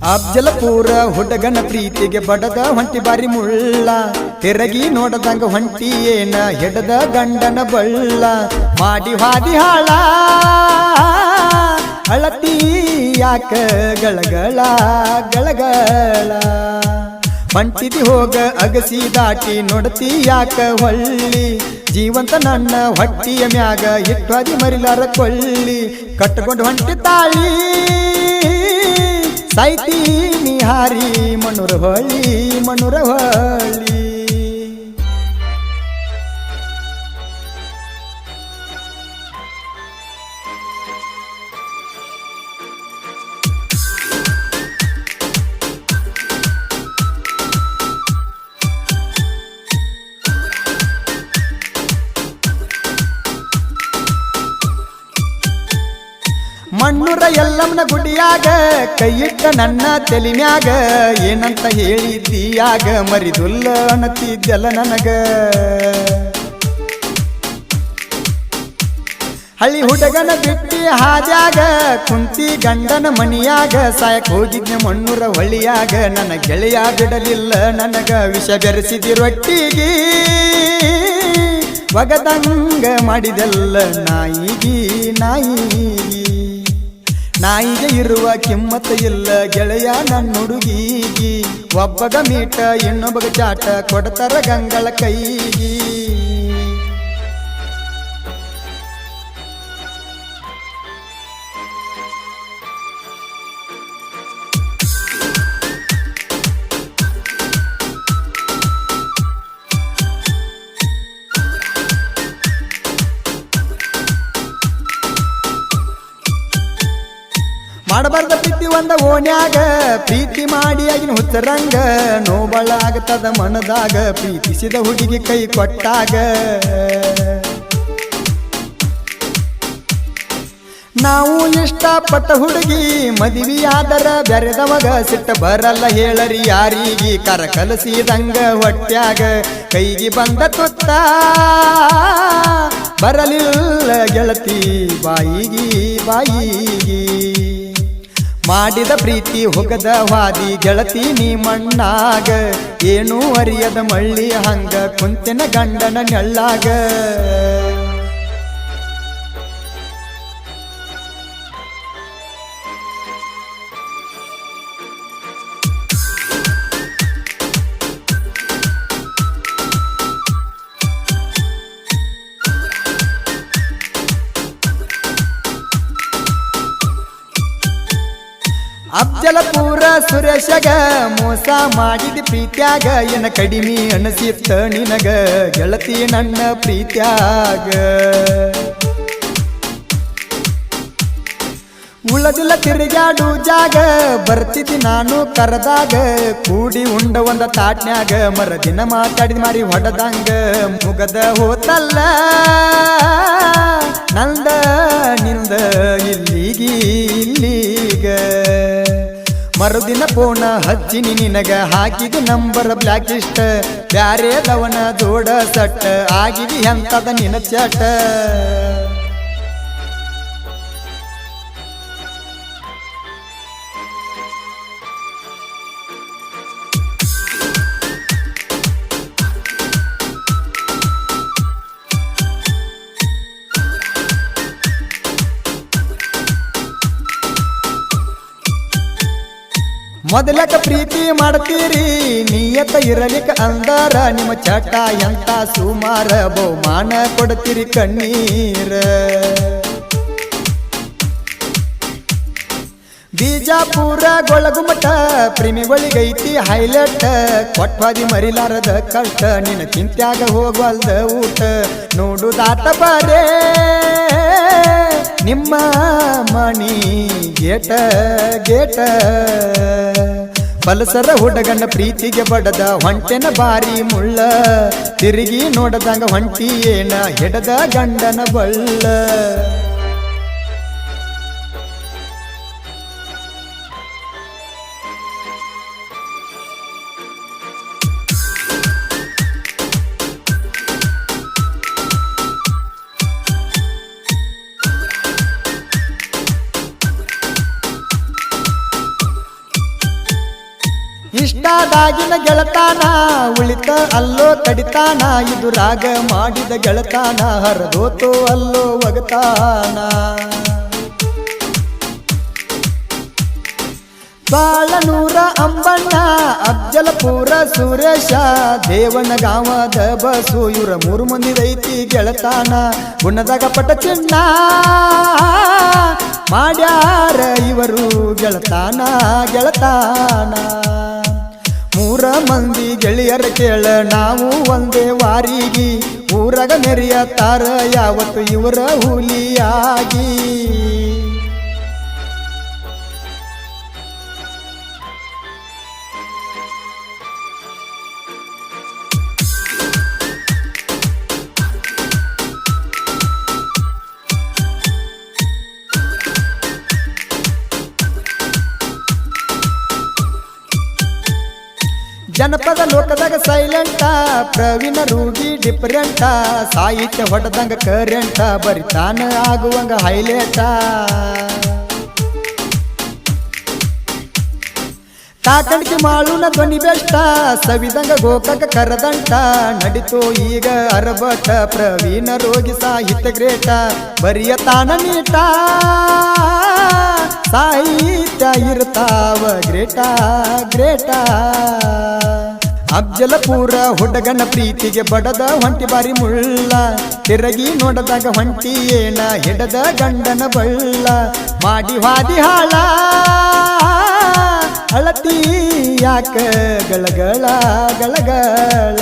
ಅಫ್ಜಲಪುರ ಹುಡಗನ ಪ್ರೀತಿಗೆ ಬಡದ ಹೊಂಟಿ ಬಾರಿ ಮುಳ್ಳ. ತೆರಗಿ ನೋಡದಂಗ ಹೊಂಟಿ ಏನ ಹೆಡದ ಗಂಡನ ಬಳ್ಳ. ಮಾಡಿ ಹಾದಿ ಹಾಳ, ಅಳತಿ ಯಾಕ ಗಳಗಳ ಗಳಗಳ. ಹೊಂಟಿದಿ ಹೋಗ ಅಗಸಿ ದಾಟಿ ನೋಡತಿ ಯಾಕ ಹೊಳ್ಳಿ. ಜೀವಂತ ನನ್ನ ಹೊಟ್ಟಿಯ ಮ್ಯಾಗ ಇಟ್ಟಾದಿ ಮರಿಲಾರ ಕೊಳ್ಳಿ. ಕಟ್ಟಕೊಂಡು ಹೊಂಟಿ ತಾಳಿ. साइती निहारी मनोर भळी मनोर ಮಣ್ಣುರ ಎಲ್ಲಮ್ಮನ ಗುಡಿಯಾಗ, ಕೈಯಿಟ್ಟ ನನ್ನ ತೆಲಿಮ್ಯಾಗ ಏನಂತ ಹೇಳಿದ್ದೀಯಾಗ, ಮರಿದುಲ್ಲ ಅನ್ನತಿದ್ದೆಲ್ಲ ನನಗ. ಹಳ್ಳಿ ಹುಡುಗನ ಬಿಟ್ಟಿ ಹಾಜಾಗ ಕುಂತಿ ಗಂಡನ ಮನಿಯಾಗ, ಸಾಯಕ್ ಹೋಗಿದ್ನೆ ಮಣ್ಣುರ ಹೊಳಿಯಾಗ ನನ್ನ ಗೆಳೆಯ ಬಿಡಲಿಲ್ಲ ನನಗ, ವಿಷ ಬೆರೆಸಿದಿ ರೊಟ್ಟಿಗೆ. ಒಗದಂಗ ಮಾಡಿದೆಲ್ಲ ನಾಯಿಗಿ ನಾಯಿಗಿ ನಾಯಿಗೆ ಇರುವ ಕಿಮ್ಮತ್ತ ಇಲ್ಲ ಗೆಳೆಯ ನನ್ನ ಹುಡುಗಿಗಿ. ಒಬ್ಬಗ ಮೀಟ ಇನ್ನೊಬ್ಬಗ ಚಾಟ ಕೊಡ್ತಾರ ಗಂಗಳ ಕೈಗಿ. ಮಾಡಬಾರ್ದ ಪ್ರೀತಿ ಒಂದ ಓಣ್ಯಾಗ, ಪ್ರೀತಿ ಮಾಡಿ ಆಗಿನ ಹುಚ್ಚರಂಗ ನೋಬಳ ಆಗತದ ಮನದಾಗ, ಪ್ರೀತಿಸಿದ ಹುಡುಗಿ ಕೈ ಕೊಟ್ಟಾಗ. ನಾವು ಇಷ್ಟಪಟ್ಟ ಹುಡುಗಿ, ಮದುವೆಯಾದರ ಬೆರೆದವಗ ಸಿಟ್ಟ ಬರಲ್ಲ ಹೇಳರಿ ಯಾರಿಗಿ, ಕರ ಕಲಸಿದಂಗ ಹೊಟ್ಯಾಗ, ಕೈಗೆ ಬಂದ ತುತ್ತ ಬರಲಿಲ್ಲ ಗೆಳತಿ, ಬಾಯಿಗಿ ಬಾಯಿಗಿ. ಮಾಡಿದ ಪ್ರೀತಿ ಹೊಗದ ವಾದಿ ಗೆಳತಿ ನೀ ಮಣ್ಣಾಗ. ಏನೂ ಅರಿಯದ ಮಳ್ಳಿ ಹಂಗ ಕುಂತಿನ ಗಂಡನ ನೆಳ್ಳಾಗ. ಅಫ್ಜಲಪುರ ಸುರೇಶಗ ಮೋಸ ಮಾಡಿದ ಪ್ರೀತ್ಯಾಗ ಏನ ಕಡಿಮೆ ಅನಸಿತ್ತ ನಿನಗ? ಗೆಳತಿ ನನ್ನ ಪ್ರೀತ್ಯಾಗ. ಉಳದಿಲ್ಲ ತಿರುಗಾಡು ಜಾಗ, ಬರ್ತಿದ್ದಿ ನಾನು ಕರೆದಾಗ. ಕೂಡಿ ಉಂಡ ಒಂದ ತಾಟ್ನ್ಯಾಗ, ಮರದಿನ ಮಾತಾಡಿದ ಮಾರಿ ಹೊಡೆದಂಗ. ಮುಗದ ಹೋತಲ್ಲ. ಮರುದಿನ ಪೋಣ ಹಚ್ಚಿನಿ ನಿನಗ ಹಾಕಿದ ನಂಬರ್ ಬ್ಲಾಕ್ ಇಷ್ಟ ಬ್ಯಾರೇದವನ ದೋಡ ಸಟ್ಟ ಆಗಿದಿ ಎಂತದ ನಿನ ಚಟ. ಮೊದಲಕ ಪ್ರೀತಿ ಮಾಡ್ತೀರಿ, ನಿಯತ ಇರಲಿಕ್ಕ ಅಂದಾರ, ನಿಮ್ಮ ಚಟ ಎಂತ ಸುಮಾರ ಬಹುಮಾನ ಕೊಡ್ತೀರಿ ಕಣ್ಣೀರ. ಬಿಜಾಪುರ ಗೊಳಗುಮಟ ಪ್ರೇಮಿಗಳಿಗೈತಿ ಹೈಲೈಟ್. ಕೊಟ್ವಾದಿ ಮರಿಲಾರದ ಕಷ್ಟ, ನಿನ್ನ ಚಿಂತ್ಯಾಗ ಹೋಗಲ್ದ ಊಟ. ನೋಡುದಾತ ಬಾರೇ. ನಿಮ್ಮ ಮಣಿ ಗೇಟ ಗೇಟ. ಪಲ್ಸರ ಹುಡುಗನ ಪ್ರೀತಿಗೆ ಬಡದ ಹೊಂಟೆನ ಬಾರಿ ಮುಳ್ಳ. ತಿರುಗಿ ನೋಡದಂಗ ಹೊಂಟಿ ಏನ ಹೆಡದ ಗಂಡನ ಬಳ್ಳ. ಇಷ್ಟಾದಾಗಿನ ಗೆಳತಾನ, ಉಳಿತ ಅಲ್ಲೋ ತಡಿತಾನ, ಇದು ರಾಗ ಮಾಡಿದ ಗೆಳತಾನ, ಹರದೋತು ಅಲ್ಲೋ ಒಗತಾನ. ಬಾಳನೂರ ಅಂಬಣ್ಣ ಅಬ್ಜಲಪುರ ಸುರೇಶ ದೇವನ ಗಾಮದ ಬಸು, ಇವರ ಮೂರು ಮಂದಿದೈತಿ ಗೆಳತಾನ, ಗುಣದಾಗ ಪಟ ಚಿನ್ನ. ಮಾಡ್ಯಾರ ಇವರು ಗೆಳತಾನ ಗೆಳತಾನ. ಮೂರ ಮಂದಿ ಗೆಳೆಯರ ಕೇಳ ನಾವು ಒಂದೇ ವಾರಿಗೆ. ಊರಗ ನೆರೆಯ ತಾರ ಯಾವತ್ತು ಇವರ ಹುಲಿಯಾಗಿ. ಜನಪದ ಲೋಕದಾಗ ಸೈಲೆಂಟ ಪ್ರವೀಣ ರೂಢಿ ಡಿಫರೆಂಟ ಸಾಹಿತ್ಯ ಹೊಡೆದಂಗ ಕರೆಂಟ ಬರಿತಾನ ಆಗುವಂಗ ಹೈಲೈಟ ಕಾಕಣಿಕೆ ಮಾಳುನ ಧ್ವನಿ ಬೆಷ್ಟ, ಸವಿದಂಗ ಗೋಕಾಕ ಕರದಂಟ, ನಡಿತು ಈಗ ಅರಬಟ ಪ್ರವೀಣ ರೋಗಿ ಸಾಹಿತ್ಯ ಗ್ರೇಟ ಬರಿಯ ತಾನ ನೀಟ. ಇರ್ತಾವ ಗ್ರೇಟಾ ಗ್ರೇಟಾ. ಅಬ್ಜಲಪುರ ಹುಡಗನ ಪ್ರೀತಿಗೆ ಬಡದ ಹೊಂಟಿ ಬಾರಿ ಮುಳ್ಳ. ತಿರಗಿ ನೋಡದಾಗ ಹೊಂಟಿ ಏನ, ಹಿಡದ ಗಂಡನ ಬಳ್ಳ. ಮಾಡಿ ಹಾದಿ ಹಾಳ, ಅಳತಿ ಯಾಕ, ಗಳಗಳ ಗಳಗಳ.